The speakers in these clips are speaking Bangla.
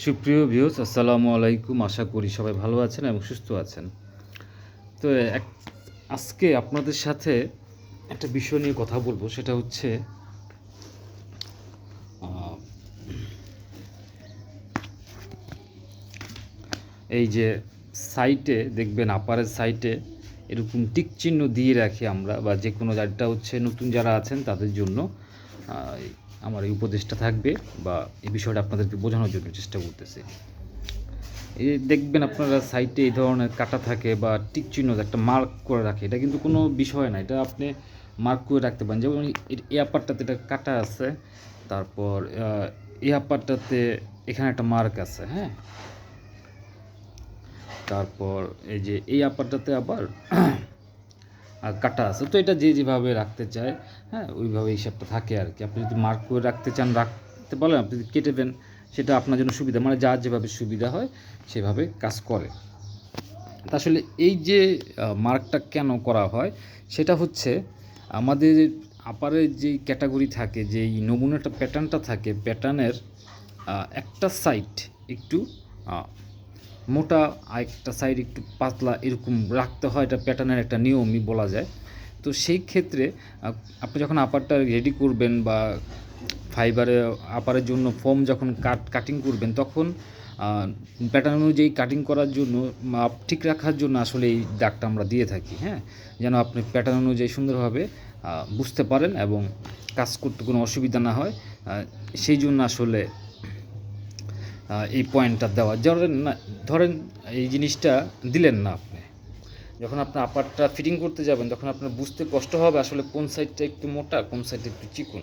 সুপ্রিয় ভিউস আসসালামু আলাইকুম। আশা করি সবাই ভালো আছেন এবং সুস্থ আছেন। তো এক, আজকে আপনাদের সাথে একটা বিষয় নিয়ে কথা বলব। সেটা হচ্ছে এই যে সাইটে দেখবেন আপারের সাইটে এরকম টিক চিহ্ন দিয়ে রাখি আমরা, বা যে কোনো যারটা হচ্ছে নতুন যারা আছেন তাদের জন্য। আমার এই উপদেশটা থাকবে বা এই বিষয়টা আপনাদেরকে বোঝানোর জন্য চেষ্টা করতেছি। এই দেখবেন আপনারা সাইটে এই ধরনের কাটা থাকে বা টিক চিহ্ন একটা মার্ক করে রাখে, এটা কিন্তু কোনো বিষয় না, এটা আপনি মার্ক করে রাখতে পারেন। যেমন এই আপারটাতে এটা কাটা আছে, তারপর এই আপারটাতে এখানে একটা মার্ক আছে হ্যাঁ? তারপর এই যে এই আপারটাতে আবার কাটা আছে। তো এটা যে যেভাবে রাখতে চায় হ্যাঁ ওইভাবে হিসাবটা থাকে আর কি। আপনি যদি মার্ক করে রাখতে চান, রাখতে পারেন আপনি যদি কেটে দেন, সেটা আপনার জন্য সুবিধা। মানে যার যেভাবে সুবিধা হয়, সেভাবে কাজ করে। তা আসলে এই যে মার্কটা কেন করা হয়, সেটা হচ্ছে আমাদের আপারের যেই ক্যাটাগরি থাকে, যেই নমুনাটা প্যাটার্নটা থাকে প্যাটার্নের একটা সাইড একটু মোটা আর একটা সাইড একটু পাতলা এরকম রাখতে হয়, এটা প্যাটার্নের একটা নিয়মই বলা যায়। তো সেই ক্ষেত্রে আপনি যখন আপারটা রেডি করবেন বা ফাইবারে আপারের জন্য ফোম যখন কাট কাটিং করবেন, তখন প্যাটার্ন অনুযায়ী কাটিং করার জন্য, মাপ ঠিক রাখার জন্য আসলে এই দাগটা আমরা দিয়ে থাকি হ্যাঁ? যেন আপনি প্যাটার্ন অনুযায়ী সুন্দরভাবে বুঝতে পারেন এবং কাজ করতে কোনো অসুবিধা না হয়। সেই জন্য আসলে এই পয়েন্টটা দেওয়া। ধরেন না, ধরেন এই জিনিসটা দিলেন না আপনি। যখন আপনি আপারটা ফিটিং করতে যাবেন, তখন আপনার বুঝতে কষ্ট হবে আসলে কোন সাইডটা একটু মোটা, কোন সাইডটা একটু চিকন।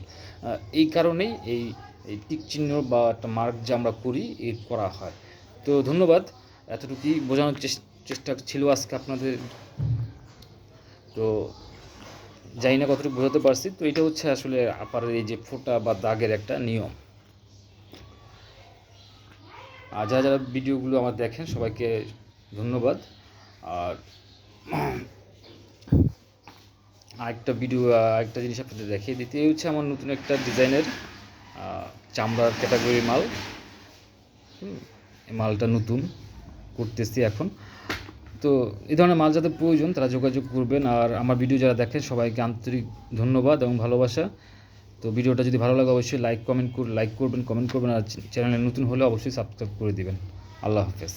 এই কারণেই এই এই টিক চিহ্ন বা একটা মার্ক যে আমরা করি এই করা হয়। তো ধন্যবাদ। এতটুকুই বোঝানোর চেষ্টা ছিল আজকে আপনাদের। তো জানি না কতটুকু বোঝাতে পারছি। তো এটা হচ্ছে আসলে আপারের এই যে ফোঁটা বা দাগের একটা নিয়ম। আর যারা যারা ভিডিওগুলো আমার দেখেন, সবাইকে ধন্যবাদ। আর আরেকটা ভিডিও, আরেকটা জিনিস আপনাদের দেখিয়ে দিতে হচ্ছে আমার নতুন একটা ডিজাইনের চামড়ার ক্যাটাগরি মাল। মালটা নতুন করতেছি এখন। তো এই ধরনের মাল যাদের প্রয়োজন, তারা যোগাযোগ করবেন। আর আমার ভিডিও যারা দেখেন, সবাইকে আন্তরিক ধন্যবাদ এবং ভালোবাসা। তো ভিডিওটা যদি ভালো লাগে অবশ্যই লাইক কমেন্ট লাইক করবেন কমেন্ট করবেন, আর চ্যানেলে নতুন হলে অবশ্যই সাবস্ক্রাইব করে দেবেন। আল্লাহ হাফেজ।